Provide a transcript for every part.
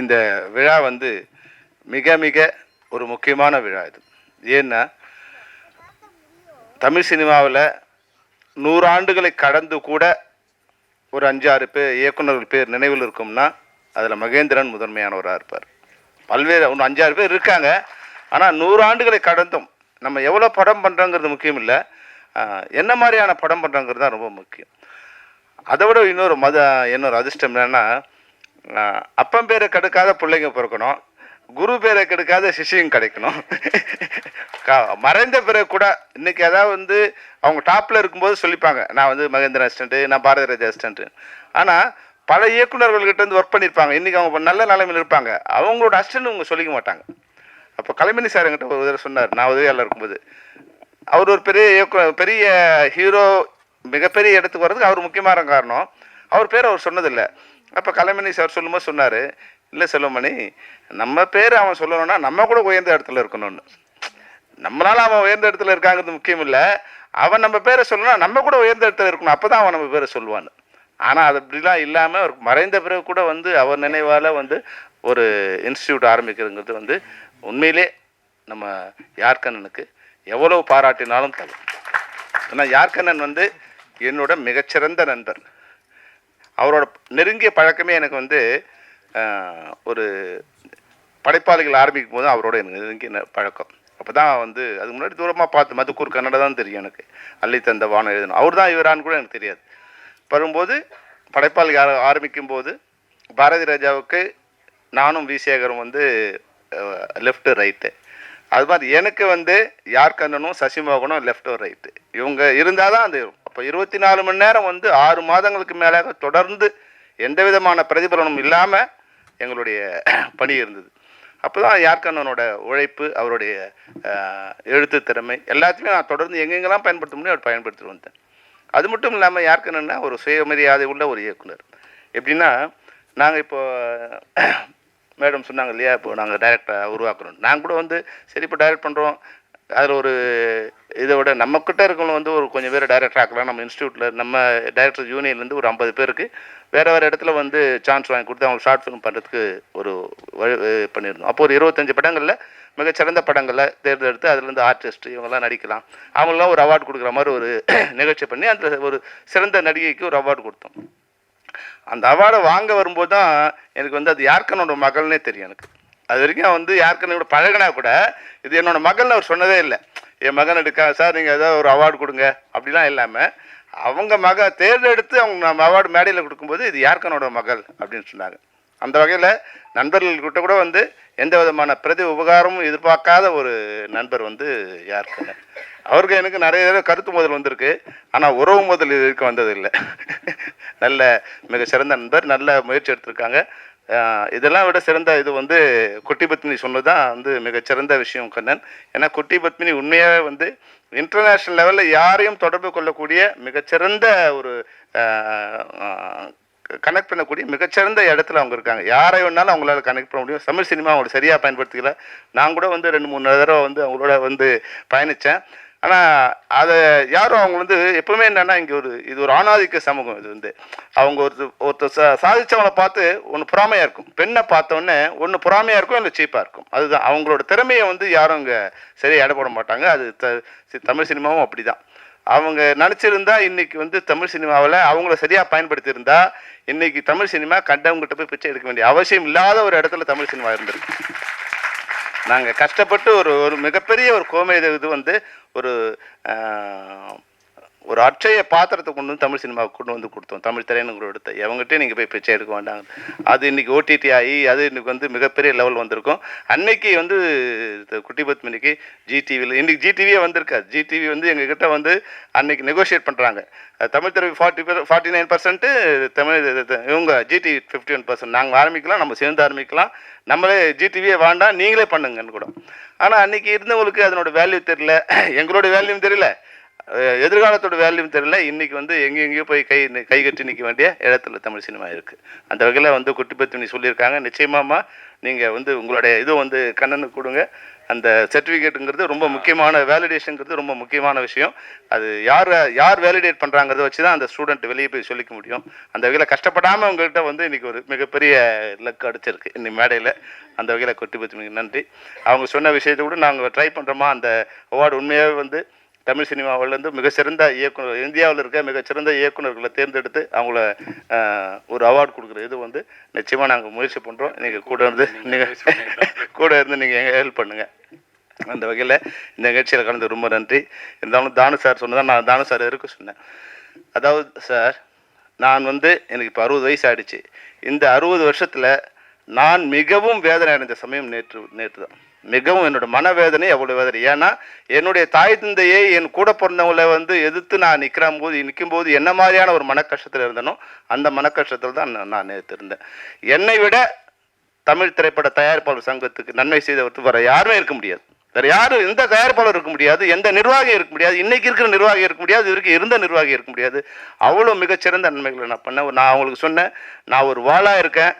இந்த விழா வந்து மிக மிக ஒரு முக்கியமான விழா இது. ஏன்னா தமிழ் சினிமாவில் நூறாண்டுகளை கடந்து கூட ஒரு அஞ்சாறு பேர் இயக்குநர்கள் பேர் நினைவில் இருக்கும்னா அதில் மகேந்திரன் முதன்மையானவராக இருப்பார். பல்வேறு ஒன்று அஞ்சாறு பேர் இருக்காங்க. ஆனால் நூறாண்டுகளை கடந்தும் நம்ம எவ்வளோ படம் பண்ணுறோங்கிறது முக்கியம் இல்லை. என்ன மாதிரியான படம் பண்ணுறோங்கிறது தான் ரொம்ப முக்கியம். அதை விட இன்னொரு மத இன்னொரு அதிர்ஷ்டம் என்னன்னா அப்பம் அப்பன் பேரை கெடுக்காத பிள்ளைங்க பிறக்கணும். குரு பேரை கெடுக்காத சிஷ்யம் கிடைக்கணும். மறைந்த பிறகு கூட இன்னைக்கு ஏதாவது வந்து அவங்க டாப்பில் இருக்கும்போது சொல்லிப்பாங்க. நான் வந்து மகேந்திரன் அசிஸ்டண்ட்டு நான் பாரதி ராஜா ஆனால் பல இயக்குனர்கள்கிட்ட வந்து ஒர்க் பண்ணியிருப்பாங்க இன்றைக்கி அவங்க நல்ல நிலைமையில் இருப்பாங்க. அவங்களோட அசிஸ்டன்ட் அவங்க சொல்லிக்க மாட்டாங்க. அப்போ கலைமணி சார் என்கிட்ட ஒரு தடவை சொன்னார். நான் உதவியாளர் இருக்கும்போது. அவர் ஒரு பெரிய இயக்குனர் பெரிய ஹீரோ மிகப்பெரிய இடத்துக்கு வர்றதுக்கு அவர் முக்கியமான காரணம். அவர் பேர் அவர் சொன்னதில்லை. அப்போ கலைமணி சார் சொல்லும்போது சொன்னார் இல்லை செல்வமணி நம்ம பேர் அவன் சொல்லணும்னா நம்ம கூட உயர்ந்த இடத்துல இருக்கணும்னு. நம்மளால அவன் உயர்ந்த இடத்துல இருக்காங்கிறது முக்கியம் இல்லை அவன் நம்ம பேரை சொல்லணும்னா நம்ம கூட உயர்ந்த இடத்துல இருக்கணும். அப்போ தான் அவன் நம்ம பேரை சொல்லுவான்னு. ஆனால் அது அப்படிலாம் இல்லாமல் அவர் மறைந்த பிறகு கூட வந்து அவர் நினைவால் வந்து ஒரு இன்ஸ்டியூட் ஆரம்பிக்கிறதுங்கிறது வந்து உண்மையிலே நம்ம யார்கண்ணனுக்கு எவ்வளவு பாராட்டினாலும் தரும். ஏன்னா யார்கண்ணன் வந்து என்னோட மிகச்சிறந்த நண்பர். அவரோட நெருங்கிய பழக்கமே எனக்கு வந்து ஒரு படைப்பாளிகள் ஆரம்பிக்கும் போது அவரோட எனக்கு நெருங்கிய பழக்கம். அப்போ தான் வந்து அதுக்கு முன்னாடி தூரமாக பார்த்து மதுக்கூர் கன்னடா தான் தெரியும் எனக்கு. அள்ளி தந்த வானம் எழுதணும் அவர் தான் இவரான்னு கூட எனக்கு தெரியாது. வரும்போது படைப்பாளி ஆர- ஆரம்பிக்கும் போது பாரதி ராஜாவுக்கு நானும் வி சேகரும் வந்து லெஃப்ட்டு ரைட்டு அது மாதிரி எனக்கு வந்து யார் கண்ணனும் சசிமோகனும் லெஃப்ட் ரைட்டு இவங்க இருந்தால் தான் அது அப்போ இருபத்தி நாலு மணி நேரம் வந்து ஆறு மாதங்களுக்கு மேலாக தொடர்ந்து எந்த விதமான பிரதிபலனும் இல்லாமல் எங்களுடைய பணி இருந்தது. அப்போ தான் யார்கண்ணனோட உழைப்பு அவருடைய எழுத்து திறமை எல்லாத்தையுமே நான் தொடர்ந்து எங்கெங்கெல்லாம் பயன்படுத்த முடியும் அவர் பயன்படுத்திட்டு வந்தேன் அது மட்டும் இல்லாமல் யார்கண்ணன்னா ஒரு சுயமரியாதை உள்ள ஒரு இயக்குனர். எப்படின்னா நாங்கள் இப்போ மேடம் சொன்னாங்க இல்லையா இப்போ நாங்கள் டைரக்டராக உருவாக்குறோம் நாங்கள் கூட வந்து சரி இப்போ டைரக்ட் பண்ணுறோம் அதில் ஒரு இதை விட நம்மக்கிட்ட இருக்கவங்க வந்து ஒரு கொஞ்சம் பேர் டைரக்டர் ஆக்கலாம். நம்ம இன்ஸ்டியூட்டில் நம்ம டைரக்டர் யூனியன்லேருந்து ஒரு ஐம்பது பேருக்கு வேறு வேறு இடத்துல வந்து சான்ஸ் வாங்கி கொடுத்து அவங்க ஷார்ட் ஃபிலிம் பண்ணுறதுக்கு ஒரு வழி பண்ணியிருந்தோம். அப்போ ஒரு இருபத்தஞ்சு படங்களில் மிகச்சிறந்த படங்களை தேர்ந்தெடுத்து அதுலேருந்து ஆர்டிஸ்ட் இவங்கெல்லாம் நடிக்கலாம். அவங்களாம் ஒரு அவார்டு கொடுக்குற மாதிரி ஒரு நிகழ்ச்சி பண்ணி அந்த ஒரு சிறந்த நடிகைக்கு ஒரு அவார்டு கொடுத்தோம். அந்த அவார்டை வாங்க வரும்போது தான் எனக்கு வந்து அது யாருக்கனோட மகள்னே தெரியும் எனக்கு. அது வரைக்கும் வந்து யார்கனோட பழகினா கூட இது என்னோட மகள்னு அவர் சொன்னதே இல்லை. என் மகன் எடுக்கா சார் நீங்கள் ஏதாவது ஒரு அவார்டு கொடுங்க. அப்படிலாம் இல்லாமல் அவங்க மக தேர்ந்தெடுத்து அவங்க நம்ம அவார்டு மேடையில் கொடுக்கும்போது இது யாருக்கனோட மகள் அப்படின்னு சொன்னாங்க. அந்த வகையில் நண்பர்கள்கிட்ட கூட வந்து எந்த விதமான பிரதி உபகாரமும் எதிர்பார்க்காத ஒரு நண்பர் வந்து யாருக்கு அவருக்கு எனக்கு நிறைய தடவை கருத்து முதல் வந்திருக்கு. ஆனால் உறவு முதல் இது வரைக்கும் வந்ததில்லை. நல்ல மிக சிறந்த நண்பர் நல்ல முயற்சி எடுத்திருக்காங்க. இதெல்லாம் விட சிறந்த இது வந்து குட்டி பத்மினி சொன்னது தான் வந்து மிகச்சிறந்த விஷயம் கண்ணன். ஏன்னா குட்டி பத்மினி உண்மையாகவே வந்து இன்டர்நேஷ்னல் லெவலில் யாரையும் தொடர்பு கொள்ளக்கூடிய மிகச்சிறந்த ஒரு கனெக்ட் பண்ணக்கூடிய மிகச்சிறந்த இடத்துல அவங்க இருக்காங்க. யாரை வேணாலும் அவங்களால கனெக்ட் பண்ண முடியும். தமிழ் சினிமா அவங்களை சரியாக பயன்படுத்திக்கல. நான் கூட வந்து ரெண்டு மூணு தடவை வந்து அவங்களோட வந்து பயணித்தேன் ஆனால் அதை யாரும் அவங்க வந்து எப்பவுமே என்னன்னா இங்கே ஒரு இது ஒரு ஆணாதிக்க சமூகம் இது வந்து. அவங்க ஒரு ஒருத்தர் சா சாதிச்சவனை பார்த்து ஒன்று பொறாமையாக இருக்கும். பெண்ணை பார்த்தோன்னே ஒன்று பொறாமையாக இருக்கும் இல்லை சீப்பாக இருக்கும். அதுதான். அவங்களோட திறமையை வந்து யாரும் இங்கே சரியாக எடை போட மாட்டாங்க. அது த தமிழ் சினிமாவும் அப்படி தான் அவங்க நினச்சிருந்தா இன்னைக்கு வந்து தமிழ் சினிமாவில் அவங்கள சரியாக பயன்படுத்தியிருந்தா இன்னைக்கு தமிழ் சினிமா கண்டவங்ககிட்ட போய் பிச்சை எடுக்க வேண்டிய அவசியம் இல்லாத ஒரு இடத்துல தமிழ் சினிமா இருந்திருக்கு. நாங்கள் கஷ்டப்பட்டு ஒரு ஒரு மிகப்பெரிய ஒரு கோமை இது இது வந்து ஒரு ஒரு அட்சய பாத்திரத்தை கொண்டு வந்து தமிழ் சினிமாவுக்கு கொண்டு வந்து கொடுத்தோம். தமிழ் திரையனுங்கிற எடுத்த எவங்ககிட்டே நீங்கள் போய் பிச்சை எடுக்க வேண்டாங்க அது இன்றைக்கி ஓடிடி ஆகி அது இன்னைக்கு வந்து மிகப்பெரிய லெவல் வந்திருக்கும். அன்னைக்கு வந்து இந்த குட்டி பத்மினிக்கு ஜிடிவியில் இன்னைக்கு ஜிடிவியே வந்திருக்காது. ஜிடிவி வந்து எங்ககிட்ட வந்து அன்னைக்கு நெகோஷியேட் பண்ணுறாங்க தமிழ் திரை forty forty nine percent Tamil இவங்க ஜிடி ஃபிஃப்டி ஒன் பர்சன்ட் நாங்கள் ஆரம்பிக்கலாம் நம்ம சேர்ந்து ஆரம்பிக்கலாம். நம்மளே ஜிடிவியே வேண்டாம் நீங்களே பண்ணுங்கன்னு கூட. ஆனால் அன்றைக்கி இருந்தவங்களுக்கு அதனோட வேல்யூ தெரியல. எங்களோட வேல்யூ தெரியல. எதிர்காலத்தோட வேல்யூன்னு தெரியல. இன்னைக்கு வந்து எங்கே எங்கேயோ போய் கை கை கட்டி நிற்க வேண்டிய இடத்துல தமிழ் சினிமா இருக்குது அந்த வகையில் வந்து குட்டிபத்தினி சொல்லியிருக்காங்க. நிச்சயமாம்மா நீங்கள் வந்து உங்களுடைய இது வந்து கண்ணனுக்கு கொடுங்க. அந்த சர்டிஃபிகேட்டுங்கிறது ரொம்ப முக்கியமான வேலிடேஷனுங்கிறது ரொம்ப முக்கியமான விஷயம். அது யார் யார் வேலிடேட் பண்ணுறாங்கிறத வச்சு தான் அந்த ஸ்டூடெண்ட் வெளியே போய் சொல்லிக்க முடியும். அந்த வகையில் கஷ்டப்படாமல் உங்கள்கிட்ட வந்து இன்றைக்கி ஒரு மிகப்பெரிய லக் அடிச்சிருக்கு. இந்த மேடையில். அந்த வகையில் கொட்டி பற்றி நன்றி. அவங்க சொன்ன விஷயத்தை கூட நாங்கள் ட்ரை பண்ணுறோமா அந்த அவார்டு உண்மையாகவே வந்து தமிழ் சினிமாவிலேருந்து மிக சிறந்த இயக்குனர் இந்தியாவில் இருக்க மிகச்சிறந்த இயக்குனர்களை தேர்ந்தெடுத்து அவங்கள ஒரு அவார்டு கொடுக்குற இது வந்து நிச்சயமாக நாங்கள் முயற்சி பண்ணுறோம் நீங்கள் கூட இருந்து நீங்கள் கூட இருந்து நீங்கள் எங்கள் ஹெல்ப் பண்ணுங்கள் அந்த வகையில் இந்த நிகழ்ச்சியில் கலந்து ரொம்ப நன்றி. இருந்தாலும் தானு சார் சொன்னதான் நான் தானு சார் இருக்க சொன்னேன்? அதாவது சார் நான் வந்து எனக்கு இப்போ அறுபது வயசு ஆயிடுச்சு. இந்த அறுபது வருஷத்தில் நான் மிகவும் வேதனை அடைந்த சமயம் நேற்று நேற்று தான் மிகவும் என்னோட மனவேதனை அவ்வளோ வேதனை. ஏன்னா என்னுடைய தாய் தந்தையை என் கூட பிறந்தவங்களை வந்து எதிர்த்து நான் நிற்கிற போது நிற்கும் போது என்ன மாதிரியான ஒரு மன கஷ்டத்தில் இருந்தனோ அந்த மன கஷ்டத்தில் தான் நான் நான் இருந்தேன். என்னை விட தமிழ் திரைப்பட தயாரிப்பாளர் சங்கத்துக்கு நன்மை செய்தவருக்கு வேறு யாருமே இருக்க முடியாது. வேற யாரும் எந்த தயாரிப்பாளர் இருக்க முடியாது எந்த நிர்வாகி இருக்க முடியாது இன்னைக்கு இருக்கிற நிர்வாகி இருக்க முடியாது இவருக்கு இருந்த நிர்வாகி இருக்க முடியாது. அவ்வளோ மிகச்சிறந்த நன்மைகளை நான் பண்ணேன் நான் அவங்களுக்கு சொன்னேன் நான் ஒரு வாளாக இருக்கேன்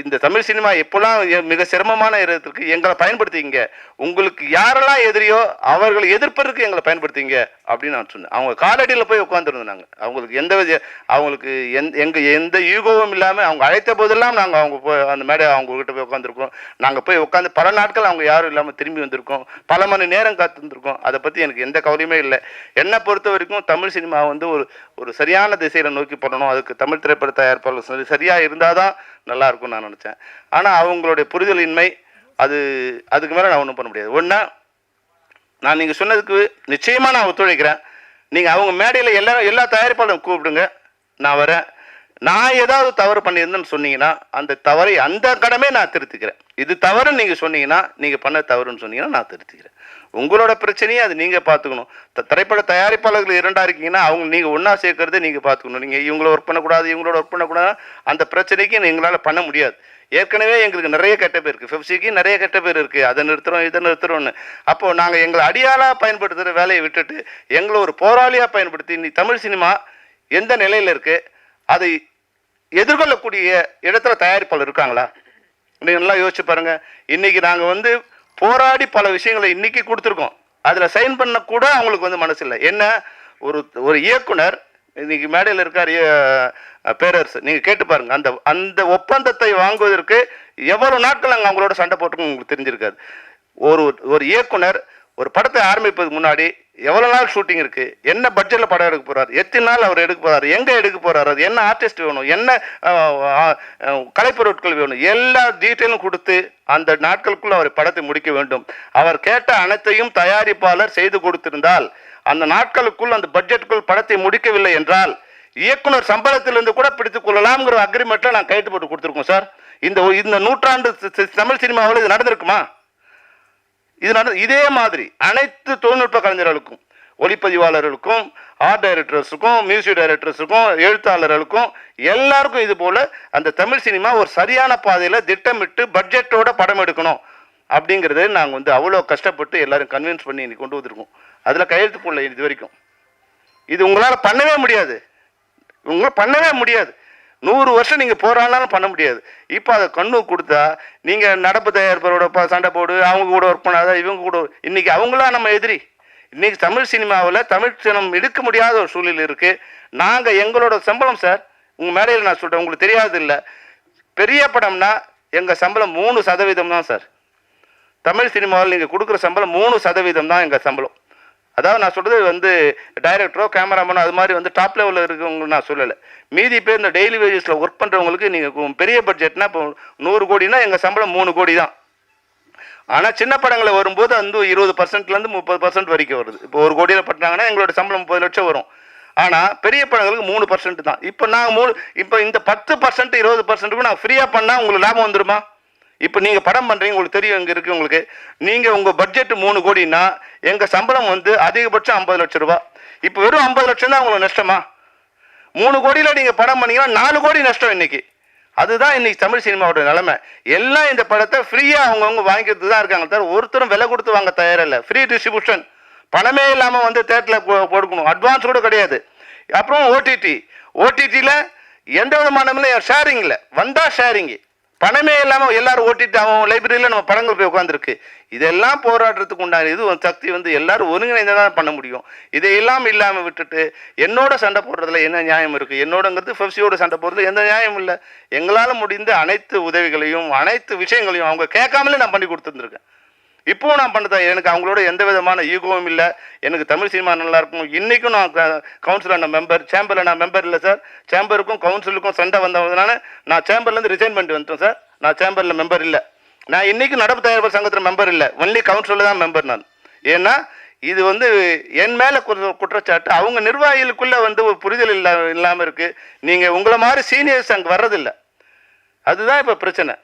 இந்த தமிழ் சினிமா எப்போல்லாம் மிக சிரமமான இடத்திற்கு எங்களை பயன்படுத்திங்க உங்களுக்கு யாரெல்லாம் எதிரியோ அவர்களை எதிர்ப்பதற்கு எங்களை பயன்படுத்திங்க அப்படின்னு நான் சொன்னேன். அவங்க காலடியில் போய் உட்காந்துருந்தோம் நாங்கள் அவங்களுக்கு எந்த வித அவங்களுக்கு எந் எங்கள் எந்த யூகோவும் இல்லாமல் அவங்க அழைத்த போதெல்லாம் நாங்கள் அவங்க போய் அந்த மேடை அவங்க கிட்ட போய் உட்காந்துருக்கோம் நாங்கள் போய் உட்காந்து பல நாட்கள் அவங்க யாரும் இல்லாமல் திரும்பி வந்திருக்கோம். பல மணி நேரம் காத்திருந்திருக்கோம். அதை பற்றி எனக்கு எந்த கவலையுமே இல்லை. என்னை பொறுத்த வரைக்கும் தமிழ் சினிமா வந்து ஒரு ஒரு சரியான திசையில் நோக்கி போடணும் அதுக்கு தமிழ் திரைப்பட தயாரிப்பாளர் சரி சரியாக இருந்தால் தான் நல்லாயிருக்கும்னு நான் நினச்சேன். ஆனால் அவங்களுடைய புரிதலின்மை அது அதுக்கு மேலே நான் ஒன்றும் பண்ண முடியாது. ஒன்றா நான் நீங்கள் சொன்னதுக்கு நிச்சயமாக நான் ஒத்துழைக்கிறேன். நீங்கள் அவங்க மேடையில் எல்லா எல்லா தயாரிப்பாளரும் கூப்பிடுங்க. நான் வரேன். நான் ஏதாவது தவறு பண்ணியிருந்தேன்னு சொன்னீங்கன்னா அந்த தவறை அந்த கடமே நான் திருத்திக்கிறேன். இது தவறுன்னு நீங்கள் சொன்னீங்கன்னா நீங்கள் பண்ண தவறுன்னு சொன்னீங்கன்னா நான் திருத்திக்கிறேன். உங்களோட பிரச்சனையை அது நீங்கள் பார்த்துக்கணும். த- திரைப்பட தயாரிப்பாளர்கள் இரண்டாக இருக்கீங்கன்னா அவங்க நீங்கள் ஒன்றா சேர்க்கறதை நீங்கள் பார்த்துக்கணும். நீங்கள் இவங்கள ஒர்க் பண்ணக்கூடாது இவங்களோட ஒர்க் பண்ணக்கூடாது அந்த பிரச்சனைக்கு எங்களால் பண்ண முடியாது. ஏற்கனவே எங்களுக்கு நிறைய கெட்ட பேர் இருக்குது ஃபிப்சிக்கு நிறைய கெட்ட பேர் இருக்குது அதை நிறுத்துகிறோம் இதை நிறுத்துறோம்னு. அப்போது நாங்கள் எங்களை அடியாளாக பயன்படுத்துகிற வேலையை விட்டுட்டு எங்களை ஒரு போராளியாக பயன்படுத்தி நீ தமிழ் சினிமா எந்த நிலையில் இருக்குது அதை எதிர்கொள்ளக்கூடிய இடத்துல தயாரிப்பாளர் இருக்காங்களா? நீங்கள் நல்லா யோசிச்சு பாருங்கள் இன்றைக்கி நாங்கள் வந்து போராடி பல விஷயங்களை இன்னைக்கு கொடுத்துருக்கோம். அதில் சைன் பண்ண கூட அவங்களுக்கு வந்து மனசு இல்லை. என்ன? ஒரு ஒரு இயக்குனர் இன்னைக்கு மேடையில் இருக்கார் பேரரசு. நீங்கள் கேட்டு பாருங்க. அந்த அந்த ஒப்பந்தத்தை வாங்குவதற்கு எவ்வளவு நாட்கள் அங்கே அவங்களோட சண்டை போட்டுக்கும் உங்களுக்கு தெரிஞ்சிருக்காது. ஒரு ஒரு இயக்குனர் ஒரு படத்தை ஆரம்பிப்பதுக்கு முன்னாடி எவ்வளோ நாள் ஷூட்டிங் இருக்குது என்ன பட்ஜெட்டில் படம் எடுக்க போகிறார் எத்தனை நாள் அவர் எடுக்க போகிறார் எங்கே எடுக்க போகிறார் அது என்ன ஆர்டிஸ்ட் வேணும்? என்ன கலைப்பொருட்கள் வேணும்? எல்லா டீட்டெயிலும் கொடுத்து அந்த நாட்களுக்குள்ள அவர் படத்தை முடிக்க வேண்டும். அவர் கேட்ட அனைத்தையும் தயாரிப்பாளர் செய்து கொடுத்திருந்தால் அந்த நாட்களுக்குள் அந்த பட்ஜெட்டுக்குள் படத்தை முடிக்கவில்லை என்றால் இயக்குனர் சம்பளத்திலிருந்து கூட பிடித்துக் கொள்ளலாம்ங்கிற அக்ரிமெண்ட்டில் நான் கைட்டு போட்டு கொடுத்துருக்கோம் சார் இந்த இந்த நூற்றாண்டு தமிழ் சினிமாவில் இது நடந்திருக்குமா? இதனால இதே மாதிரி அனைத்து தொழில்நுட்ப கலைஞர்களுக்கும் ஒளிப்பதிவாளர்களுக்கும் ஆர்ட் டைரக்டர்ஸுக்கும் மியூசிக் டைரக்டர்ஸுக்கும் எழுத்தாளர்களுக்கும் எல்லாருக்கும் இது போல் அந்த தமிழ் சினிமா ஒரு சரியான பாதையில் திட்டமிட்டு பட்ஜெட்டோட படம் எடுக்கணும். அப்படிங்கிறத நாங்கள் வந்து அவ்வளோ கஷ்டப்பட்டு எல்லாரும் கன்வின்ஸ் பண்ணி இன்னைக்கு கொண்டு வந்திருக்கோம். அதில் கையெழுத்து போடல இது வரைக்கும். இது உங்களால் பண்ணவே முடியாது. உங்களால் பண்ணவே முடியாது. நூறு வருஷம் நீங்கள் போராடினாலும் பண்ண முடியாது. இப்போ அதை கண்ணு கொடுத்தா நீங்கள் நடப்பு தயாரிப்பரோட சண்டை போடு அவங்க கூட ஒர்க் பண்ணாத இவங்க கூட இன்றைக்கி அவங்களா நம்ம எதிரி. இன்றைக்கி தமிழ் சினிமாவில் தமிழ் சினம் எடுக்க முடியாத ஒரு சூழ்நிலை இருக்குது நாங்கள் எங்களோட சம்பளம் சார் உங்கள் மேடையில் நான் சொல்கிறேன் உங்களுக்கு தெரியாது இல்லை. பெரிய படம்னா எங்கள் சம்பளம் மூணு சதவீதம் தான் சார் தமிழ் சினிமாவில் நீங்கள் கொடுக்குற சம்பளம் மூணு சதவீதம் தான் எங்கள் சம்பளம். அதாவது நான் சொல்கிறது வந்து டைரக்டரோ கேமராமேனோ அது மாதிரி வந்து டாப் லெவலில் இருக்கவங்க நான் சொல்லலை. மீதி பேர் இந்த டெய்லி வேஜஸில் ஒர்க் பண்ணுறவங்களுக்கு நீங்கள் பெரிய பட்ஜெட்னா இப்போ நூறு கோடினா எங்கள் சம்பளம் மூணு கோடி தான். ஆனால் சின்ன படங்களை வரும்போது வந்து இருபது பர்சன்ட்லேருந்து முப்பது பர்சன்ட் வரைக்கும் வருது. இப்போ ஒரு கோடியில் பட்டினாங்கன்னா எங்களோட சம்பளம் முப்பது லட்சம் வரும். ஆனால் பெரிய படங்களுக்கு மூணு பர்சன்ட் தான். இப்போ நாங்கள் மூணு இப்போ இந்த பத்து பர்சன்ட் இருபது பர்சன்ட்டுக்கும் நான் ஃப்ரீயாக பண்ணால் உங்களுக்கு லாபம் வந்துருமா? இப்போ நீங்கள் படம் பண்ணுறீங்க உங்களுக்கு தெரியும் இங்கே இருக்குது உங்களுக்கு. நீங்கள் உங்கள் பட்ஜெட் மூணு கோடின்னா எங்கள் சம்பளம் வந்து அதிகபட்சம் ஐம்பது லட்சம் ரூபா. இப்போ வெறும் ஐம்பது லட்சம் தான் உங்களுக்கு நஷ்டமா? மூணு கோடியில் நீங்கள் படம் பண்ணீங்கன்னா நாலு கோடி நஷ்டம் இன்னைக்கு. அதுதான் இன்னைக்கு தமிழ் சினிமாவோட நிலைமை. எல்லாம் இந்த படத்தை ஃப்ரீயாக அவங்கவுங்க வாங்கிட்டு தான் இருக்காங்க தவிர ஒருத்தரும் விலை கொடுத்து வாங்க தயாரில்லை. ஃப்ரீ டிஸ்ட்ரிபியூஷன் பணமே இல்லாமல் வந்து தேட்டரில் கொடுக்கணும் அட்வான்ஸ் கூட கிடையாது. அப்புறம் ஓடிடி ஓடிடியில் எந்த விதமான ஷேரிங் இல்லை. வந்தால் ஷேரிங்கு பணமே இல்லாமல் எல்லாரும் ஓட்டிட்டு அவன் லைப்ரரியில் நம்ம படங்கள் போய் உட்காந்துருக்கு இதெல்லாம் போராடுறதுக்கு உண்டான இது சக்தி வந்து எல்லாரும் ஒருங்கிணைந்து தான் பண்ண முடியும். இதையெல்லாம் இல்லாமல் விட்டுட்டு என்னோட சண்டை போடுறதுல என்ன நியாயம் இருக்குது என்னோடங்கிறது ஃபெப்சியோட சண்டை போடுறதுல எந்த நியாயம் இல்லை. எங்களால் முடிந்த அனைத்து உதவிகளையும் அனைத்து விஷயங்களையும் அவங்க கேட்காமலே நான் பண்ணி கொடுத்துருந்துருக்கேன். இப்போவும் நான் பண்ணுறேன் எனக்கு அவங்களோட எந்த விதமான ஈகோவும் இல்லை. எனக்கு தமிழ் சினிமா நல்லா இருக்கும். இன்றைக்கும் நான் கவுன்சிலர் நான் மெம்பர் சேம்பரில் நான் மெம்பர் இல்லை சார் சேம்பருக்கும் கவுன்சிலுக்கும் சண்டை வந்ததுனால நான் சேம்பர்லேருந்து ரிசைன் பண்ணிட்டு வந்துட்டேன் சார் நான் சேம்பரில் மெம்பர் இல்லை. நான் இன்றைக்கும் நடப்பு தயாரிப்பு சங்கத்தில் மெம்பர் இல்லை. ஒன்லி கவுன்சிலில் தான் மெம்பர் நான். ஏன்னா இது வந்து என் மேலே குற்றச்சாட்டு. அவங்க நிர்வாகிகளுக்குள்ளே வந்து ஒரு புரிதல் இல்லா இல்லாமல் இருக்குது நீங்கள் உங்களை மாதிரி சீனியர்ஸ் அங்கே வர்றதில்லை. அதுதான் இப்போ பிரச்சனை.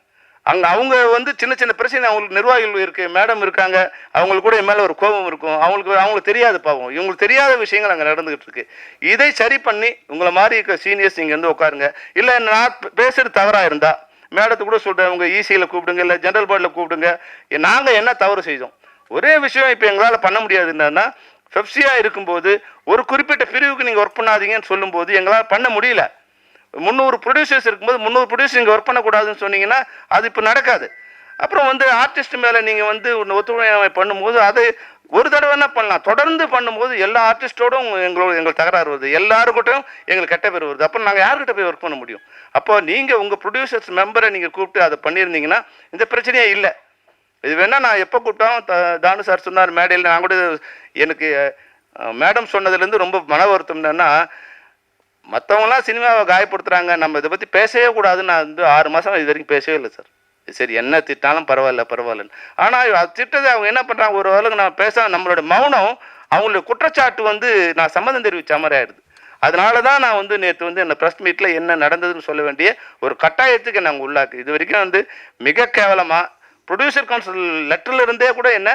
அங்கே அவங்க வந்து சின்ன சின்ன பிரச்சனை அவங்களுக்கு நிர்வாகிகள் இருக்கு மேடம் இருக்காங்க அவங்களுக்கு கூட என் மேலே ஒரு கோபம் இருக்கும். அவங்களுக்கு அவங்களுக்கு தெரியாது பாவம். இவங்களுக்கு தெரியாத விஷயங்கள் அங்கே நடந்துகிட்டு இருக்கு. இதை சரி பண்ணி உங்களை மாதிரி இருக்க சீனியர்ஸ் இங்கே வந்து உட்காருங்க. இல்லை நான் பேசுறது தவறாக இருந்தா மேடத்தை கூட சொல்கிறேன் உங்கள் ஈசியில் கூப்பிடுங்க இல்லை ஜென்ரல் போர்டில் கூப்பிடுங்க. நாங்கள் என்ன தவறு செய்தோம்? ஒரே விஷயம் இப்போ எங்களால் பண்ண முடியாது என்னன்னா ஃபெப்சியாக இருக்கும்போது ஒரு குறிப்பிட்ட பிரிவுக்கு நீங்கள் ஒர்க் பண்ணாதீங்கன்னு சொல்லும்போது எங்களால் பண்ண முடியல. முந்நூறு ப்ரொடியூசர்ஸ் இருக்கும்போது முந்நூறு ப்ரொடியூசர் இங்கே ஒர்க் பண்ணக்கூடாதுன்னு சொன்னீங்கன்னா அது இப்போ நடக்காது. அப்புறம் வந்து ஆர்டிஸ்ட் மேலே நீங்கள் வந்து ஒன்று ஒத்துழையாமை பண்ணும்போது அது ஒரு தடவை என்ன பண்ணலாம். தொடர்ந்து பண்ணும்போது எல்லா ஆர்டிஸ்டோடும் எங்களோட எங்களுக்கு தகராறு வருது. எல்லாருக்கிட்டையும் எங்களுக்கு கெட்ட பேர் வருது. அப்போ நாங்கள் யார்கிட்ட போய் ஒர்க் பண்ண முடியும்? அப்போ நீங்கள் உங்கள் ப்ரொடியூசர்ஸ் மெம்பரை நீங்கள் கூப்பிட்டு அதை பண்ணியிருந்தீங்கன்னா இந்த பிரச்சனையே இல்லை. இது வேணால் நான் எப்போ கூப்பிட்டாலும் த- தானு சார் சொன்னார் மேடையில். நான் கூட எனக்கு மேடம் சொன்னதுலேருந்து ரொம்ப மன வருத்தம் என்னன்னா மற்றவங்களாம் சினிமாவை காயப்படுத்துகிறாங்க நம்ம இதை பற்றி பேசவே கூடாதுன்னு நான் வந்து ஆறு மாதம் இது வரைக்கும் பேசவே இல்லை சார். சரி என்ன திட்டாலும் பரவாயில்ல பரவாயில்லன்னு. ஆனால் அது திட்டத்தை அவங்க என்ன பண்ணுறாங்க ஒரு அளவுக்கு நான் பேச நம்மளோட மௌனம் அவங்களுடைய குற்றச்சாட்டு வந்து நான் சம்மதம் தெரிவித்த மாதிரி ஆயிடுது. அதனால தான் நான் வந்து நேற்று வந்து என்ன ப்ரெஸ் மீட்டில் என்ன நடந்ததுன்னு சொல்ல வேண்டிய ஒரு கட்டாயத்துக்கு நாங்கள் உள்ளாக்கு. இது வரைக்கும் வந்து மிக கேவலமாக ப்ரொடியூசர் கவுன்சில் லெட்டர்ல இருந்தே கூட என்ன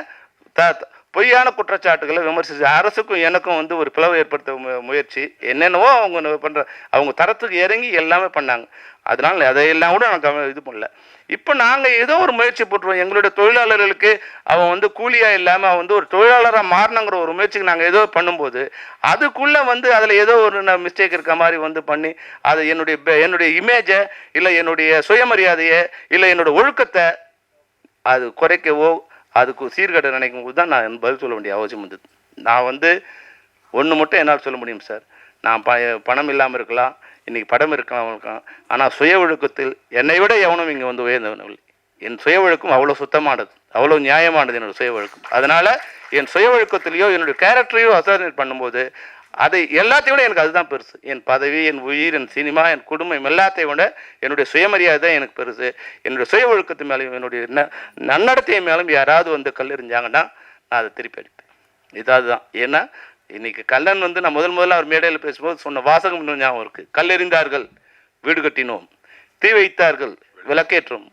த- பொய்யான குற்றச்சாட்டுகளை விமர்சித்து அரசுக்கும் எனக்கும் வந்து ஒரு பிளவு ஏற்படுத்த மு- முயற்சி. என்னென்னவோ அவங்க பண்ணுற அவங்க தரத்துக்கு இறங்கி எல்லாமே பண்ணாங்க. அதனால அதையெல்லாம் கூட நான் கவ- இது பண்ணல. இப்போ நாங்கள் ஏதோ ஒரு முயற்சி போட்டுருவோம். எங்களுடைய தொழிலாளர்களுக்கு அவன் வந்து கூலியாக இல்லாமல் அவன் வந்து ஒரு தொழிலாளராக மாறணுங்கிற ஒரு முயற்சிக்கு நாங்கள் ஏதோ பண்ணும்போது அதுக்குள்ளே வந்து அதில் ஏதோ ஒரு மிஸ்டேக் இருக்க மாதிரி வந்து பண்ணி அது என்னுடைய பே- என்னுடைய இமேஜை இல்லை என்னுடைய சுயமரியாதையை இல்லை என்னோட ஒழுக்கத்தை அது குறைக்கவோ அதுக்கு சீர்கேட நினைக்கும் போது தான் நான் பதில் சொல்ல வேண்டிய அவசியம் வந்தது. நான் வந்து ஒன்று மட்டும் என்னால் சொல்ல முடியும் சார் நான் ப பணம் இல்லாமல் இருக்கலாம் இன்றைக்கி படம் இருக்கலாம் இருக்கலாம். ஆனால் சுய ஒழுக்கத்தில் என்னை விட எவனும் இங்கே வந்து உயர்ந்தவனவில்லை என் சுய ஒழுக்கம் அவ்வளோ சுத்தமானது அவ்வளோ நியாயமானது என்னோடய சுய ஒழுக்கம். அதனால் என் சுய ஒழுக்கத்திலையோ என்னுடைய கேரக்டரையோ அசாசினேட் பண்ணும்போது அதை எல்லாத்தையும் விட எனக்கு அதுதான் பெருசு. என் பதவி என் உயிர் என் சினிமா என் குடும்பம் எல்லாத்தையும் விட என்னுடைய சுயமரியாதை தான் எனக்கு பெருசு. என்னுடைய சுய ஒழுக்கத்து மேலேயும் என்னுடைய ந- நன்னடத்தை மேலும் யாராவது வந்து கல்லெறிஞ்சாங்கன்னா நான் அதை திருப்பி அடிப்பேன். இதாவது தான் ஏன்னா இன்னைக்கு கல்லன் வந்து நான் முதல் முதல்ல அவர் மேடையில் பேசும்போது சொன்ன வாசகம் இன்னும் ஞாபகம் இருக்குது கல்லெறிந்தார்கள் வீடு கட்டினோம். தீ வைத்தார்கள் விளக்கேற்றோம்.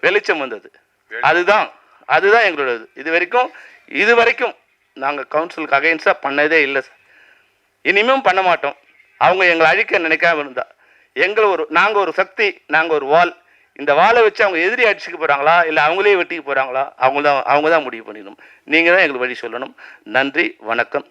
வெளிச்சம் வந்தது. அதுதான் அதுதான் எங்களோடது இது வரைக்கும் இது வரைக்கும் நாங்கள் கவுன்சிலுக்கு அகைன்ஸ்டாக பண்ணதே இல்லை சார் இனிமேலும் பண்ண மாட்டோம். அவங்க எங்களை அழிக்க நினைக்காம இருந்தா. எங்களை ஒரு நாங்கள் ஒரு சக்தி நாங்கள் ஒரு வால் இந்த வாழை வச்சு அவங்க எதிரி அடிச்சுக்க போகிறாங்களா இல்லை அவங்களே வெட்டிக்க போகிறாங்களா அவங்க தான் அவங்க தான் முடிவு பண்ணிடணும். நீங்கள் தான் எங்களுக்கு வழி சொல்லணும். நன்றி வணக்கம்.